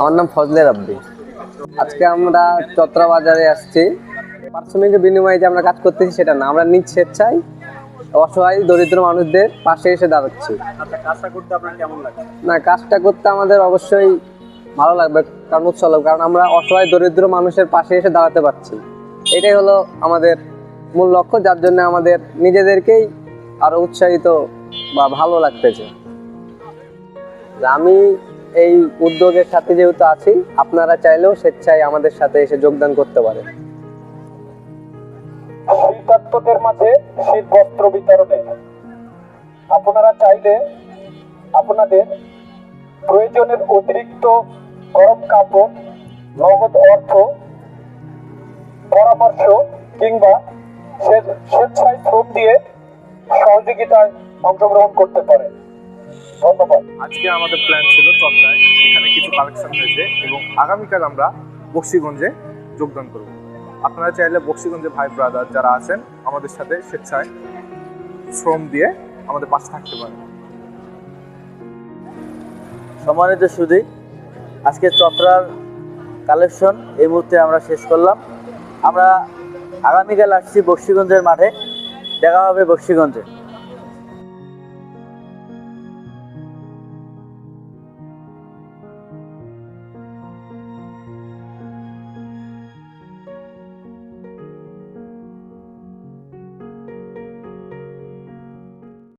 আমার নাম ফজলে রাব্বি। আজকে আমরা চত্রা বাজারে আসছি পারিশ্রমিকের বিনিময়ে যে আমরা কাজ করতেছি সেটা না আমরা নিজ স্বেচ্ছায় অসহায় দরিদ্র মানুষদের পাশে এসে দাঁড়াচ্ছি। আচ্ছা না কাজটা করতে আমাদের অবশ্যই ভালো লাগবে কারণ উৎসব লাগবে। কারণ আমরা অসহায় দরিদ্র মানুষের পাশে এসে দাঁড়াতে পারছি। এটাই হলো আমাদের মূল লক্ষ্য যার জন্য আমাদের নিজেদেরকেই আরও উৎসাহিত বা ভালো লাগতেছে। আমি এই উদ্যোগের সাথে যেহেতু আছি, আপনারা চাইলেও স্বেচ্ছায় আমাদের সাথে এসে যোগদান করতে পারেন। শীতার্তদের মাঝে শীত বস্ত্র বিতরণে আপনারা চাইলে আপনাদের প্রয়োজনের অতিরিক্ত গরম কাপড়, নগদ অর্থ, পরামর্শ কিংবা স্বেচ্ছায় শ্রম দিয়ে সহযোগিতায় অংশগ্রহণ করতে পারে আজকে আমাদের প্ল্যান ছিল চট্টায় এখানে কিছু কালেকশন হয়েছে এবং আগামীকাল আমরা বক্সিগঞ্জে যোগদান করব। আপনারা চাইলে বক্সিগঞ্জে ভাই ব্রাদার যারা আছেন, আমাদের সাথে স্বেচ্ছায় শ্রম দিয়ে আমাদের পাশে থাকতে পারেন। সম্মানিত সুদী আজকে চট্রার কালেকশন এই মুহূর্তে আমরা শেষ করলাম। আমরা আগামীকাল আসছি বক্সিগঞ্জের মাঠে। দেখা হবে বক্সিগঞ্জে।